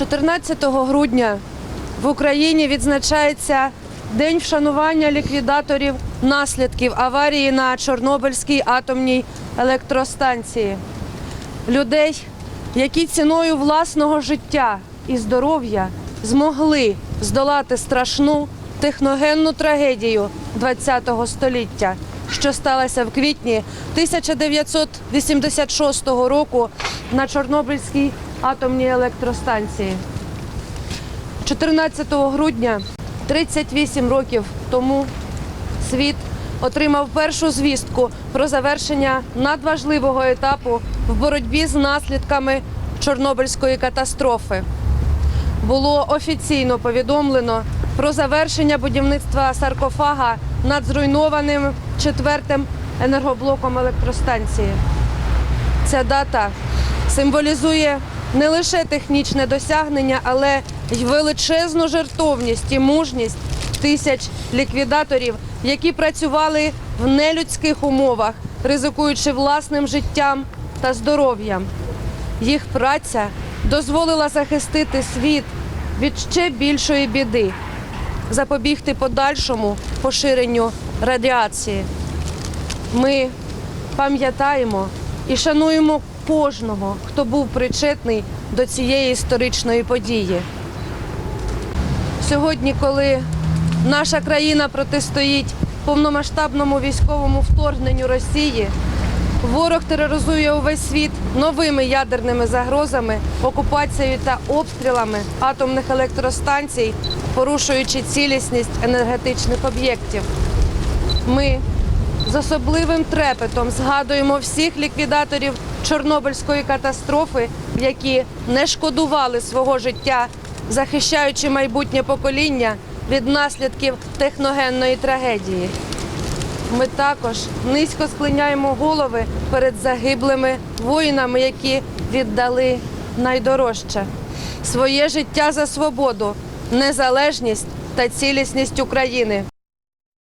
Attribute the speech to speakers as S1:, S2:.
S1: 14 грудня в Україні відзначається День вшанування ліквідаторів наслідків аварії на Чорнобильській атомній електростанції. Людей, які ціною власного життя і здоров'я змогли здолати страшну техногенну трагедію ХХ століття, що сталася в квітні 1986 року на Чорнобильській атомній електростанції. 14 грудня 38 років тому світ отримав першу звістку про завершення надважливого етапу в боротьбі з наслідками Чорнобильської катастрофи. Було офіційно повідомлено про завершення будівництва саркофага над зруйнованим четвертим енергоблоком електростанції. Ця дата символізує не лише технічне досягнення, але й величезну жертовність і мужність тисяч ліквідаторів, які працювали в нелюдських умовах, ризикуючи власним життям та здоров'ям. Їх праця дозволила захистити світ від ще більшої біди, запобігти подальшому поширенню радіації. Ми пам'ятаємо і шануємо кожного, хто був причетний до цієї історичної події. Сьогодні, коли наша країна протистоїть повномасштабному військовому вторгненню Росії, ворог тероризує увесь світ новими ядерними загрозами, окупацією та обстрілами атомних електростанцій, порушуючи цілісність енергетичних об'єктів. Ми з особливим трепетом згадуємо всіх ліквідаторів Чорнобильської катастрофи, які не шкодували свого життя, захищаючи майбутнє покоління від наслідків техногенної трагедії. Ми також низько склоняємо голови перед загиблими воїнами, які віддали найдорожче своє життя за свободу, незалежність та цілісність України.